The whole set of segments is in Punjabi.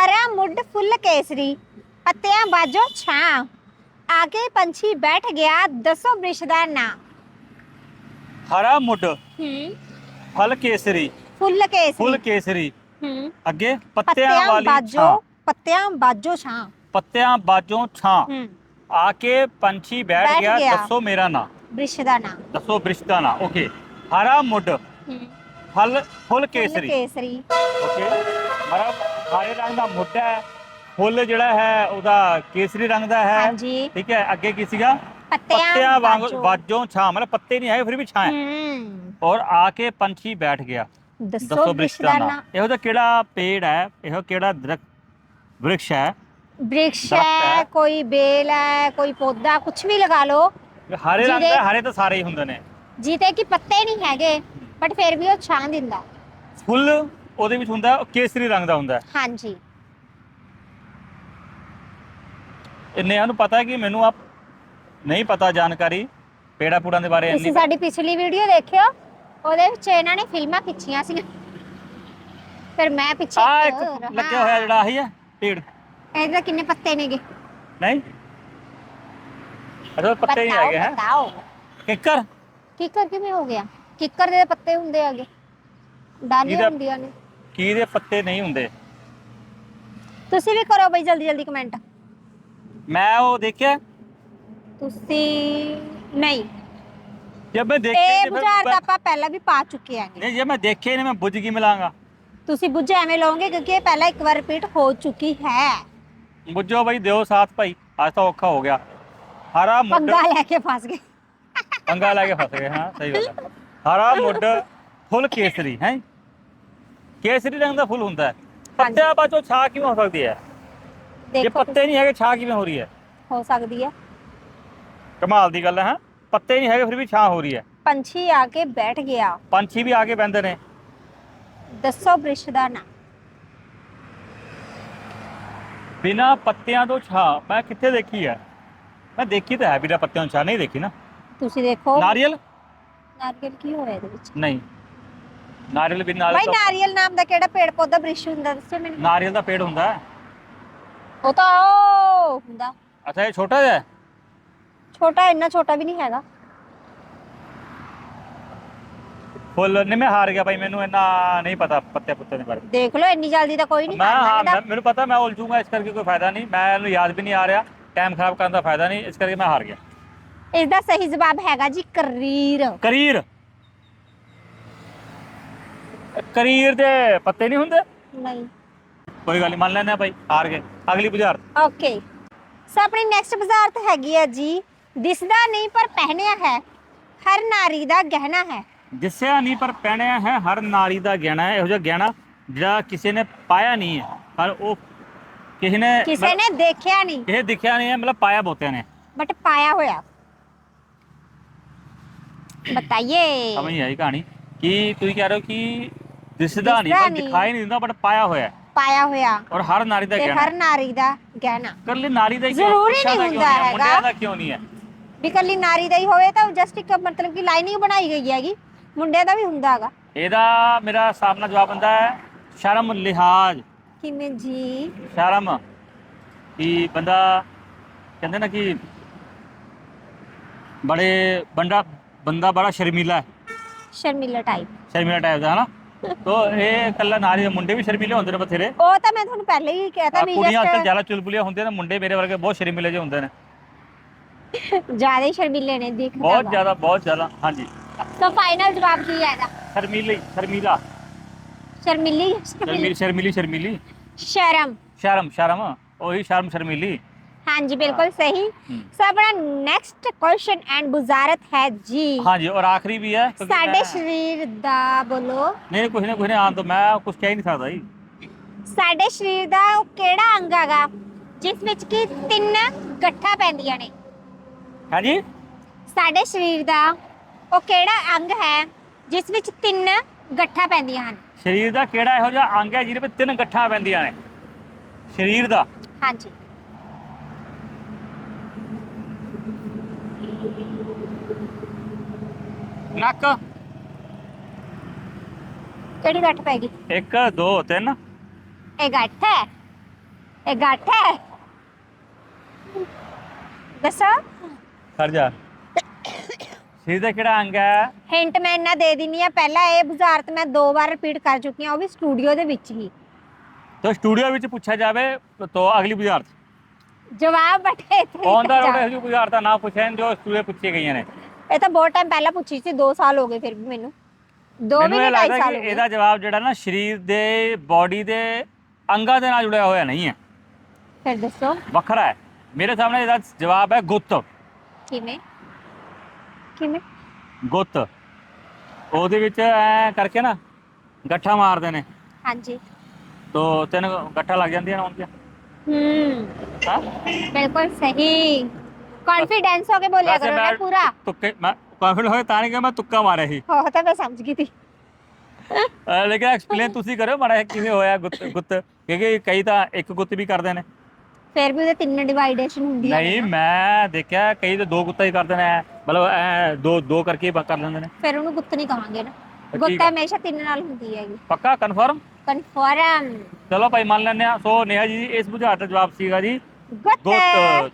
ਹਰਾ ਮੁੱਢ ਫੁੱਲ ਕੇਸਰੀ ਪੱਤਿਆਂ ਬਾਜੋ ਛਾਂ ਆਗੇ ਪੰਛੀ ਬੈਠ ਗਿਆ ਦੱਸੋ ਬ੍ਰਿਸ਼ ਦਾ ਨਾਂ ਹਰਾ ਮੁੱਢ ਹੂੰ ਫਲ ਕੇਸਰੀ ਫੁੱਲ ਕੇਸਰੀ ਫੁੱਲ ਕੇਸਰੀ ਹੂੰ ਅੱਗੇ ਪੱਤਿਆਂ ਪੱਤਿਆਂ ਵਾਲੀ ਬਾਜੋ ਛਾਂ ਪੱਤਿਆਂ ਬਾਜੋ ਛਾਂ ਪੱਤਿਆਂ ਬਾਜੋਂ ਛਾਂ ਹੂੰ ਆ ਕੇ ਪੰਛੀ ਬੈਠ ਬੈਠ ਗਿਆ ਗਿਆ। ਦੱਸੋ ਮੇਰਾ ਨਾਂ ਬ੍ਰਿਸ਼ ਦਾ ਨਾਂ ਦੱਸੋ ਬ੍ਰਿਸ਼ ਦਾ ਨਾਂ ਓਕੇ ਹਰੇ ਰੰਗ ਦਾ ਮੁੱਢਾ ਹੈ ਫੁੱਲ ਜਿਹੜਾ ਹੈ ਉਹਦਾ ਕੇਸਰੀ ਰੰਗ ਦਾ ਹੈ। ਠੀਕ ਹੈ ਅੱਗੇ ਕੀ ਸੀਗਾ? ਪੱਤਿਆਂ ਵਾਂਗ ਵਾਜੋਂ ਛਾਂ ਮਤਲਬ ਪੱਤੇ ਨਹੀਂ ਹੈ ਫਿਰ ਵੀ ਛਾਂ ਹੈ। ਔਰ ਆ ਕੇ ਪੰਛੀ ਬੈਠ ਗਿਆ। ਦੱਸੋ ਬ੍ਰਿਕਸ਼ ਦਾ ਇਹੋ ਜਿਹਾ ਕਿਹੜਾ ਪੇੜ ਹੈ? ਇਹੋ ਕਿਹੜਾ ਦਰਖਤ ਬ੍ਰਿਕਸ਼ ਹੈ? ਬ੍ਰਿਕਸ਼ ਹੈ ਕੋਈ ਬੇਲ ਹੈ ਕੋਈ ਪੌਦਾ ਕੁਝ ਵੀ ਲਗਾ ਲਓ। ਹਰੇ ਰੰਗ ਦਾ ਹਰੇ ਤਾਂ ਸਾਰੇ ਹੀ ਹੁੰਦੇ ਨੇ। ਜਿਹਦੇ ਕਿ ਪੱਤੇ ਨਹੀਂ ਹੈਗੇ ਬਟ ਫਿਰ ਵੀ ਉਹ ਛਾਂ ਦਿੰਦਾ। ਫੁੱਲ ਉਹਦੇ ਵਿੱਚ ਹੁੰਦਾ ਕੇਸਰੀ ਰੰਗ ਦਾ ਹੁੰਦਾ। ਹਾਂਜੀ। ਇੰਨੇ ਨੂੰ ਪਤਾ ਹੈ ਕਿ ਮੈਨੂੰ ਆਪ ਨਹੀਂ ਪਤਾ ਜਾਣਕਾਰੀ ਪੇੜਾ ਪੂੜਾਂ ਦੇ ਬਾਰੇ ਤੁਸੀਂ ਇੰਨੀ ਸਾਡੀ ਪਿਛਲੀ ਵੀਡੀਓ ਦੇਖਿਓ ਉਹਦੇ ਵਿੱਚ ਇਹਨਾਂ ਨੇ ਫਿਲਮਾਂ ਖਿੱਚੀਆਂ ਸੀ। ਫਿਰ ਮੈਂ ਪਿੱਛੇ ਆ ਇੱਕ ਲੱਗਿਆ। ਹੋਇਆ ਜਿਹੜਾ ਆਹੀ ਹੈ ਪੇੜ। ਇਹਦੇ ਕਿੰਨੇ ਪੱਤੇ ਨੇਗੇ। ਨਹੀਂ। ਅਸਲ ਪੱਤੇ ਹੀ ਹੈਗੇ ਹੈ। ਬਤਾਓ ਕਿੱਕਰ। ਕਿੱਕਰ ਕਿਵੇਂ ਹੋ ਗਿਆ? ਕਿੱਕਰ ਦੇ ਪੱਤੇ ਹੁੰਦੇ ਹੈਗੇ। ਡਾਲੀਆਂ ਜਿਹਦਾ- ਹੁੰਦੀਆਂ ਨੇ। ਕੀ ਦੇ ਪੱਤੇ ਨਹੀਂ ਹੁੰਦੇ? ਤੁਸੀਂ ਵੀ ਕਰੋ ਬਈ ਜਲਦੀ ਜਲਦੀ ਕਮੈਂਟ ਮੈਂ ਉਹ ਦੇਖਿਆ। ਤੁਸੀਂ ਨਹੀਂ। ਜਦ ਮੈਂ ਦੇਖੇ ਇਹ ਜੇ ਬੁਝਾਰ ਤਾਂ ਮੈਂ ਆਪਾਂ ਪਹਿਲਾਂ ਵੀ ਪਾ ਚੁੱਕੇ ਆਂਗੇ ਨਹੀਂ ਜੇ ਮੈਂ ਦੇਖੇ ਨੇ ਮੈਂ ਬੁੱਝ ਕੀ ਮਿਲਾਂਗਾ। ਤੁਸੀਂ ਬੁੱਝ ਐਵੇਂ ਲਓਗੇ ਕਿਉਂਕਿ ਇਹ ਪਹਿਲਾਂ ਇੱਕ ਵਾਰ ਰਿਪੀਟ ਹੋ ਚੁੱਕੀ ਹੈ। ਬੁੱਝੋ ਬਈ ਦਿਓ ਸਾਥ ਭਾਈ। ਅੱਜ ਤਾਂ ਔਖਾ ਹੋ ਗਿਆ। ਹਰਾ ਮੁੱਢ ਪੰਗਾ ਲੈ ਕੇ ਫਸ ਗਏ। ਪੰਗਾ ਲੈ ਕੇ ਫਸ ਗਏ ਹਾਂ ਸਹੀ ਗੱਲ ਹੈ। ਹਰਾ ਮੁੱਢ ਫੁੱਲ ਕੇਸਰੀ ਹੈ? ਕੇਸਰੀ ਰੰਗ ਦਾ ਫੁੱਲ ਹੁੰਦਾ ਹੈ। ਪੱਤਿਆਂ ਬਾਚੋਂ ਛਾਂ ਕਿਵੇਂ ਹੋ ਸਕਦੀ ਹੈ? ਜੇ ਦੇਖੋ ਪੱਤੇ ਨਹੀਂ ਹੈਗੇ ਛਾਂ ਕਿਵੇਂ ਹੋ ਰਹੀ ਹੈ? ਹੋ ਸਕਦੀ ਹੈ। ਕਮਾਲ ਦੀ ਗੱਲ ਹੈ ਹਾਂ। ਪੱਤੇ ਨਹੀਂ ਹੈਗੇ ਫਿਰ ਵੀ ਛਾਂ ਹੋ ਰਹੀ ਹੈ। ਪੰਛੀ ਆ ਕੇ ਬੈਠ ਗਿਆ। ਪੰਛੀ ਵੀ ਆ ਕੇ ਬਹਿੰਦੇ ਨੇ। ਦੱਸੋ ਬ੍ਰਿਸ਼ ਦਾ ਨਾਂ। ਬਿਨਾ ਪੱਤਿਆਂ ਤੋਂ ਛਾਂ ਮੈਂ ਕਿੱਥੇ ਦੇਖੀ ਹੈ? ਮੈਂ ਦੇਖੀ ਤਾਂ ਹੈ ਬਿਨਾ ਪੱਤਿਆਂ ਤੋਂ ਛਾਂ ਨਹੀਂ ਦੇਖੀ ਨਾ। ਤੁਸੀਂ ਦੇਖੋ। ਨਾਰੀਅਲ? ਨਾਰੀਅਲ ਕੀ ਹੋਇਆ ਇਹਦੇ ਵਿੱਚ? ਨਹੀਂ। ਨਾਰੀਅਲ ਵੀ ਨਾਲ ਭਾਈ ਨਾਰੀਅਲ ਨਾਮ ਦਾ ਕਿਹੜਾ ਪੇੜ ਪੌਦਾ ਬ੍ਰਿਸ਼ ਹੁੰਦਾ ਦੱਸੋ ਮੈਨੂੰ। ਨਾਰੀਅਲ ਦਾ ਪੇੜ ਹੁੰਦਾ? ਹੈ ਉਹ ਤਾਂ ਉਹ ਹੁੰਦਾ। ਅੱਛਾ ਇਹ ਛੋਟਾ ਜਿਹਾ ਹੈ? ਛੋਟਾ ਇੰਨਾ ਛੋਟਾ ਵੀ ਨਹੀਂ ਹੈਗਾ। ਫੁੱਲ ਨਹੀਂ ਮੈਂ ਹਾਰ ਗਿਆ ਭਾਈ ਮੈਨੂੰ ਇੰਨਾ ਨਹੀਂ ਪਤਾ ਪੱਤੇ ਪੁੱਤੇ ਦੇ ਬਾਰੇ। ਦੇਖ ਲਓ ਇੰਨੀ ਜਲਦੀ ਤਾਂ ਕੋਈ ਨਹੀਂ ਮੈਂ ਹਾਂ ਮੈਂ- ਮੈਨੂੰ ਪਤਾ ਮੈਂ ਉਲਝੂਗਾ ਇਸ ਕਰਕੇ ਕੋਈ ਫਾਇਦਾ ਨਹੀਂ। ਮੈਂ ਇਹਨੂੰ ਯਾਦ ਵੀ ਨਹੀਂ ਆ ਰਿਹਾ ਟਾਈਮ ਖਰਾਬ ਕਰਨ ਦਾ ਫਾਇਦਾ ਨਹੀਂ ਇਸ ਕਰਕੇ ਮੈਂ ਹਾਰ ਗਿਆ। ਇਸ ਦਾ ਸਹੀ ਜਵਾਬ ਹੈਗਾ ਜੀ ਕਰੀਰ। ਕਰੀਰ। ਕਰੀਰ ਦੇ ਪੱਤੇ ਨਹੀਂ ਹੁੰਦੇ? ਨਹੀਂ। ਕੋਈ ਗੱਲ ਨਹੀਂ ਮੰਨ ਆ ਭਾਈ ਹਾਰ ਗਏ। ਅਗਲੀ ਬੁਝਾਰ ਓਕੇ। ਸੋ ਆਪਣੀ ਨੈਕਸਟ ਬਜ਼ਾਰਤ ਹੈਗੀ ਹੈ ਜੀ ਦਿਸਦਾ ਨਹੀਂ ਪਰ ਪਹਿਨਿਆ ਹੈ ਹਰ ਨਾਰੀ ਦਾ ਗਹਿਣਾ ਹੈ। ਦਿਸਿਆ ਨਹੀਂ ਪਰ ਪਹਿਣਿਆ ਹੈ ਹਰ ਨਾਰੀ ਦਾ ਗਹਿਣਾ ਹੈ। ਇਹੋ ਜਿਹਾ ਗਹਿਣਾ ਜਿਹੜਾ ਕਿਸੇ ਨੇ ਪਾਇਆ ਨਹੀਂ ਹੈ ਪਰ ਉਹ ਕਿਸੇ ਨੇ ਕਿਸੇ ਨੇ ਦੇਖਿਆ ਨਹੀਂ। ਇਹ ਦਿਖਿਆ ਨਹੀਂ ਹੈ ਮਤਲਬ ਪਾਇਆ ਬਹੁਤਿਆਂ ਨੇ। ਬਟ ਪਾਇਆ ਹੋਇਆ। ਬਤਾਈਏ। ਸਮਝ ਨਹੀਂ ਆਈ ਕਹਾਣੀ। ਕਿ ਤੁਸੀਂ ਕਹਿ ਰਹੇ ਹੋ ਕਿ ਦਿਸਦਾ ਨਹੀਂ ਦਿਸਦਾ ਪਰ ਨਹੀਂ। ਦਿਖਾਈ ਨਹੀਂ ਦਿੰਦਾ ਬਟ ਪਾਇਆ ਹੋਇਆ ਹੈ। ਪਾਇਆ ਹੋਇਆ। ਔਰ ਹਰ ਨਾਰੀ ਦਾ ਤੇ ਗਹਿਣਾ। ਹਰ ਨਾਰੀ ਦਾ ਗਹਿਣਾ। ਲਈ ਨਾਰੀ ਦਾ ਹੀ ਕਿਉਂ? ਜ਼ਰੂਰੀ ਪੁਰਸ਼ਾਂ ਦਾ ਨਹੀਂ ਕਿਉਂ ਹੁੰਦਾ ਹੈ? ਮੁੰਡਿਆਂ ਹੈਗਾ। ਦਾ ਕਿਉਂ ਨਹੀਂ ਹੈ? ਵੀ ਕੱਲੀ ਨਾਰੀ ਦਾ ਹੀ ਹੋਵੇ ਤਾਂ ਜਸਟ ਇੱਕ ਮਤਲਬ ਕਿ ਲਾਈਨਿੰਗ ਬਣਾਈ ਗਈ ਹੈਗੀ। ਮੁੰਡਿਆਂ ਦਾ ਵੀ ਹੁੰਦਾ ਹੈਗਾ। ਇਹਦਾ ਮੇਰਾ ਸਾਹਮਣਾ ਜਵਾਬ ਹੁੰਦਾ ਹੈ ਸ਼ਰਮ ਲਿਹਾਜ਼। ਕਿਵੇਂ ਜੀ? ਸ਼ਰਮ। ਕਿ ਬੰਦਾ ਕਹਿੰਦੇ ਨਾ ਕਿ ਬੜੇ ਬੰਦਾ ਬੰਦਾ ਬੜਾ ਸ਼ਰਮੀਲਾ ਹੈ। ਸ਼ਰਮੀਲਾ ਟਾਈਪ ਸ਼ਰਮੀਲਾ ਟਾਈਪ ਦਾ ਹਨਾ? ਤੋ ਇਹ ਕੱਲਾ ਨਾਰੀ ਦੇ ਮੁੰਡੇ ਵੀ ਸ਼ਰਮੀਲੇ ਹੁੰਦੇ ਨੇ ਬਥੇਰੇ। ਉਹ ਤਾਂ ਮੈਂ ਤੁਹਾਨੂੰ ਪਹਿਲੇ ਹੀ ਕਹਿਤਾ ਵੀ ਕੁੜੀਆਂ ਅੱਜਕੱਲ ਜ਼ਿਆਦਾ ਚੁਲਬੁਲੀਆਂ ਹੁੰਦੀਆਂ ਨੇ ਮੁੰਡੇ ਮੇਰੇ ਵਰਗੇ ਬਹੁਤ ਸ਼ਰਮੀਲੇ ਜਿਹੇ ਹੁੰਦੇ ਨੇ। ਜ਼ਿਆਦਾ ਹੀ ਸ਼ਰਮੀਲੇ ਨੇ ਦੇਖਦਾ ਬਹੁਤ। ਜ਼ਿਆਦਾ ਬਹੁਤ ਜ਼ਿਆਦਾ ਹਾਂਜੀ। ਤਾਂ ਫਾਈਨਲ ਜਵਾਬ ਕੀ ਸ਼ਰਮੀਲੀ ਸ਼ਰਮੀਲਾ। ਸ਼ਰਮੀਲੀ ਸ਼ਰਮੀਲੀ। ਸ਼ਰਮੀਲੀ ਸ਼ਰਮੀਲੀ। ਸ਼ਰਮ। ਸ਼ਰਮ ਸ਼ਰਮ ਉਹੀ ਸ਼ਰਮ ਸ਼ਰਮੀਲੀ। ਹਾਂਜੀ ਬਿਲਕੁਲ ਸਹੀ। ਹਮ। ਸੋ ਆਪਣਾ ਨੈਕਸਟ ਕੁਐਸਚਨ ਐਂਡ ਬੁਜ਼ਾਰਤ ਹੈ ਜੀ। ਹਾਂਜੀ ਔਰ ਆਖਰੀ ਵੀ ਹੈ ਕਿਉਂਕਿ ਸਾਡੇ ਮੈਂ- ਸਰੀਰ ਦਾ ਬੋਲੋ। ਨਹੀਂ ਨਹੀਂ, ਕੁਛ ਨਾ ਕੁਛ ਨੇ ਆਉਣ ਤੋਂ ਮੈਂ ਕੁਝ ਕਹਿ ਹੀ ਨਹੀਂ ਸਕਦਾ ਜੀ। ਸਾਡੇ ਸਰੀਰ ਦਾ ਉਹ ਕਿਹੜਾ ਅੰਗ ਹੈਗਾ ਜਿਸ ਵਿੱਚ ਕਿ ਤਿੰਨ ਗੱਠਾਂ ਪੈਂਦੀਆਂ ਨੇ? ਹਾਂਜੀ? ਸਾਡੇ ਸਰੀਰ ਦਾ ਉਹ ਕਿਹੜਾ ਅੰਗ ਹੈ ਜਿਸ ਵਿੱਚ ਤਿੰਨ ਗੱਠਾਂ ਪੈਂਦੀਆਂ ਹਨ? ਸਰੀਰ ਦਾ ਕਿਹੜਾ ਇਹੋ ਜਿਹਾ ਅੰਗ ਹੈ ਜਿਹਦੇ ਵਿੱਚ ਤਿੰਨ ਗੱਠਾਂ ਪੈਂਦੀਆਂ ਨੇ? ਸਰੀਰ ਦਾ? ਹਾਂਜੀ। ਨੱਕ ਕਿਹੜੀ ਗੱਠ ਪੈਗੀ 1 2 3 ਇਹ ਗੱਠ ਹੈ। ਇਹ ਗੱਠ ਹੈ। ਦੱਸੋ। ਖੜ ਜਾ। ਸਰੀਰ ਦਾ ਕਿਹੜਾ ਅੰਗ ਹੈ? ਹਿੰਟ ਮੈਂ ਇੰਨਾ ਦੇ ਦਿੰਨੀ ਆ ਪਹਿਲਾਂ ਇਹ ਬੁਝਾਰਤ ਮੈਂ ਦੋ ਵਾਰ ਰਿਪੀਟ ਕਰ ਚੁੱਕੀ ਹਾਂ। ਉਹ ਵੀ ਸਟੂਡੀਓ ਦੇ ਵਿੱਚ ਹੀ। ਤੋ ਸਟੂਡੀਓ ਵਿੱਚ ਪੁੱਛਿਆ ਜਾਵੇ ਤਾਂ ਅਗਲੀ ਬੁਝਾਰਤ। ਜਵਾਬ ਬਟੇ ਥੇ ਔਨ ਦਾ ਰੋਡ ਇਹੋ ਬੁਝਾਰਤ ਦਾ ਨਾ ਪੁੱਛਿਆ ਜੋ ਸਟੂਡੀਓ ਪੁੱਛੀਆਂ ਗਈਆਂ ਨੇ। ਇਹ ਤਾਂ ਬਹੁਤ ਟਾਈਮ ਪਹਿਲਾਂ ਪੁੱਛੀ ਸੀ 2 ਸਾਲ ਹੋ ਗਏ ਫਿਰ ਵੀ ਮੈਨੂੰ। ਦੋ ਵੀ ਮੈਨੂੰ ਇਹ ਨਹੀਂ ਢਾਈ ਲੱਗਦਾ ਸਾਲ ਕਿ ਹੋ ਗਏ। ਇਹਦਾ ਜਵਾਬ ਜਿਹੜਾ ਨਾ ਸਰੀਰ ਦੇ ਬਾਡੀ ਦੇ ਅੰਗਾਂ ਦੇ ਨਾਲ ਜੁੜਿਆ ਹੋਇਆ ਨਹੀਂ ਹੈ। ਫਿਰ ਦੱਸੋ। ਵੱਖਰਾ ਹੈ। ਮੇਰੇ ਸਾਹਮਣੇ ਇਹਦਾ ਜਵਾਬ ਹੈ ਗੁੱਤ। ਕਿਵੇਂ? ਕਿਵੇਂ? ਗੁੱਤ। ਉਹਦੇ ਵਿੱਚ ਐ ਕਰਕੇ ਨਾ ਗੱਠਾ ਮਾਰਦੇ ਨੇ। ਹਾਂਜੀ। ਤੋ ਤਿੰਨ ਗੱਠਾ ਲੱਗ ਜਾਂਦੀਆਂ ਨੇ ਉਹਦੀਆਂ ਹੂੰ। ਹਾਂ? ਬਿਲਕੁਲ ਸਹੀ। ਕੌਨਫੀਡੈਂਸ ਹੋ ਕੇ ਬੋਲਿਆ ਵੈਸੇ ਕਰੋ ਨਾ ਮੈਂ ਪੂਰਾ। ਤੁੱਕੇ ਮੈਂ ਕਾਨਫੀਡੈਂਟ ਹੋਇਆ ਤਾਂ ਨਹੀਂ ਕਿ ਮੈਂ ਤੁੱਕਾ ਮਾਰਿਆ ਸੀ। ਹੋ ਤਾਂ ਮੈਂ ਸਮਝ ਗਈ ਸੀ ਅਹ ਲੇਕਿਨ ਐਕਸਪਲੇਨ ਤੁਸੀਂ ਕਰਿਓ ਮਾੜਾ ਜਿਹਾ ਕਿਵੇਂ ਹੋਇਆ ਗੁੱਤ ਗੁੱਤ। ਕਿਉਂਕਿ ਕਈ ਤਾਂ ਇੱਕ ਗੁੱਤ ਵੀ ਕਰਦੇ ਨੇ। ਫਿਰ ਵੀ ਉਹਦੇ ਤਿੰਨ ਡਿਵਾਈਡੇਸ਼ਨ ਹੁੰਦੀ ਹੈ ਨਹੀਂ ਮੈਂ ਦੇਖਿਆ ਕਈ ਤਾਂ ਦੋ ਗੁੱਤਾ ਹੀ ਕਰਦੇ ਨੇ ਮਤਲਬ ਐ ਦੋ ਦੋ ਕਰਕੇ ਹੀ ਕਰ ਲੈਂਦੇ ਨੇ। ਫਿਰ ਉਹਨੂੰ ਗੁੱਤ ਨਹੀਂ ਕਹਾਂਗੇ ਨਾ। ਗੁੱਤ। ਹਮੇਸ਼ਾ ਤਿੰਨ ਨਾਲ ਹੁੰਦੀ ਹੈਗੀ। ਪੱਕਾ? ਕਨਫਰਮ ਕਨਫਰਮ ਚਲੋ ਭਾਈ ਮੰਨ ਲੈਂਦੇ ਆ ਸੋ ਨੇਹਾ ਜੀ ਇਸ ਬੁਝਾਰਤ ਦਾ ਜਵਾਬ ਸੀਗਾ ਜੀ। ਗੁੱਤ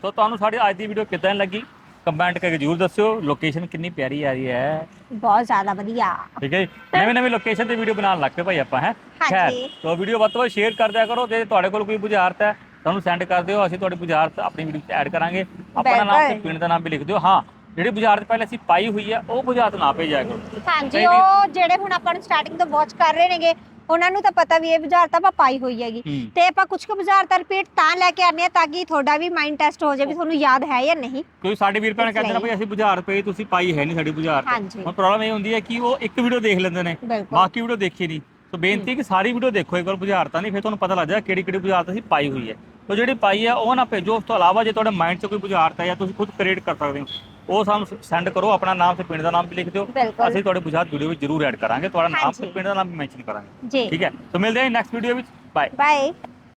ਸੋ ਤੁਹਾਨੂੰ ਸਾਡੀ ਅੱਜ ਦੀ ਵੀਡੀਓ ਕਿਦਾਂ ਲੱਗੀ? ਕਮੈਂਟ ਕਰਕੇ ਜਰੂਰ ਦੱਸਿਓ। ਲੋਕੇਸ਼ਨ ਕਿੰਨੀ ਪਿਆਰੀ ਆ ਰਹੀ ਹੈ। ਬਹੁਤ ਜ਼ਿਆਦਾ ਵਧੀਆ। ਠੀਕ ਹੈ ਜੀ। ਨਵੇਂ ਨਵੇਂ ਲੋਕੇਸ਼ਨ ਤੇ ਵੀਡੀਓ ਬਣਾਉਣ ਲੱਗ ਪਏ ਭਾਈ ਆਪਾਂ ਹੈ? ਹਾਂਜੀ। ਸੋ ਵੀਡੀਓ ਵੱਧ ਤੋਂ ਵੱਧ ਸ਼ੇਅਰ ਕਰ ਦਿਆ ਕਰੋ। ਤੇ ਤੁਹਾਡੇ ਕੋਲ ਕੋਈ ਬੁਝਾਰਤ ਹੈ ਤੁਹਾਨੂੰ ਸੈਂਡ ਕਰ ਦਿਓ। ਅਸੀਂ ਤੁਹਾਡੀ ਬੁਝਾਰਤ ਆਪਣੀ ਵੀਡੀਓ 'ਚ ਐਡ ਕਰਾਂਗੇ। ਆਪਣਾ ਨਾਮ ਤੇ। ਪਿੰਡ ਦਾ ਨਾਮ ਵੀ ਲਿਖ ਦਿਓ। ਹਾਂ ਜਿਹੜੀ ਬੁਝਾਰਤ ਪਹਿਲੇ ਅਸੀਂ ਪਾਈ ਹੋਈ ਹੈ ਉਹ ਬੁਝਾਰਤ ਨਾ ਭੇਜਿਆ ਕਰੋ। ਹਾਂਜੀ ਉਹ ਜਿਹੜੇ ਹੁਣ ਆਪਾਂ ਨੂੰ ਸਟਾਰਟਿੰਗ ਤੋਂ ਵਾਚ ਕਰ ਰਹੇ ਨੇਗੇ ਉਹਨਾਂ ਨੂੰ ਤਾਂ ਪਤਾ ਵੀ ਇਹ ਬੁਝਾਰਤ ਆਪਾਂ ਪਾਈ ਹੋਈ ਹੈਗੀ। ਹੂੰ। ਤੇ ਆਪਾਂ ਕੁਝ ਕੁ ਬੁਝਾਰਤ ਰਿਪੀਟ ਤਾਂ ਲੈ ਕੇ ਆਨੇ ਆ ਤਾਂ ਕਿ ਤੁਹਾਡਾ ਵੀ ਮਾਈਂਡ ਟੈਸਟ ਹੋ ਜਾਵੇ ਵੀ ਤੁਹਾਨੂੰ ਯਾਦ ਹੈ ਜਾਂ ਨਹੀਂ। ਕੋਈ ਸਾਡੇ ਵੀਰ ਭੈਣ ਕਹਿੰਦੇ ਨੇ। ਭਾਈ ਅਸੀਂ ਬੁਝਾਰਤ ਪਈ ਤੁਸੀਂ ਪਾਈ ਹੈ ਨਹੀਂ ਸਾਡੀ ਬੁਝਾਰਤ ਹਾਂਜੀ। ਹੁਣ ਪ੍ਰੋਬਲਮ ਇਹ ਹੁੰਦੀ ਹੈ ਕਿ ਉਹ ਇੱਕ ਵੀਡੀਓ ਦੇਖ ਲੈਂਦੇ ਨੇ ਬਿਲਕੁਲ। ਬਾਕੀ ਵੀਡੀਓ ਦੇਖੀ ਨਹੀਂ। ਸੋ ਬੇਨਤੀ ਹੈ ਕਿ ਸਾਰੀ ਵੀਡੀਓ ਦੇਖੋ ਇੱਕ ਵਾਰ ਬੁਝਾਰਤਾਂ ਨਹੀਂ ਫਿਰ ਤੁਹਾਨੂੰ ਪਤਾ ਲੱਗ ਜਾਏਗਾ ਕਿਹੜੀ ਕਿਹੜੀ ਬੁਝਾਰਤ ਅਸੀਂ ਪਾਈ ਹੋਈ ਹੈ। ਤੋ ਜਿਹੜੀ ਪਾਈ ਹੈ ਉਹ ਨਾ ਭੇਜੋ ਉਸ ਤੋਂ ਇਲਾਵਾ ਜੇ ਤੁਹਾਡੇ ਮਾਈਂਡ 'ਚ ਕੋਈ ਬੁਝਾਰਤ ਹੈ ਜਾਂ ਤੁਸੀਂ ਖੁਦ ਕ੍ਰੀਏਟ ਕਰ ਸਕਦੇ ਹੋ। ਉਹ ਸਾਨੂੰ ਸੈਂਡ ਕਰੋ ਆਪਣਾ ਨਾਮ ਤੇ ਪਿੰਡ ਦਾ ਨਾਮ ਵੀ ਲਿਖ ਦਿਓ। ਬਿਲਕੁਲ। ਅਸੀਂ ਤੁਹਾਡੇ ਬੁਝਾਰਤ ਵੀਡੀਓ ਵਿੱਚ ਜ਼ਰੂਰ ਐਡ ਕਰਾਂਗੇ। ਤੁਹਾਡਾ ਨਾਮ ਤੇ ਹਾਂਜੀ। ਪਿੰਡ ਦਾ ਨਾਮ ਵੀ ਮੈਂਸ਼ਨ ਕਰਾਂਗੇ। ਜੀ। ਠੀਕ ਹੈ? ਸੋ ਮਿਲਦੇ ਹਾਂ ਨੈਕਸਟ ਵੀਡੀਓ ਵਿੱਚ। Bye bye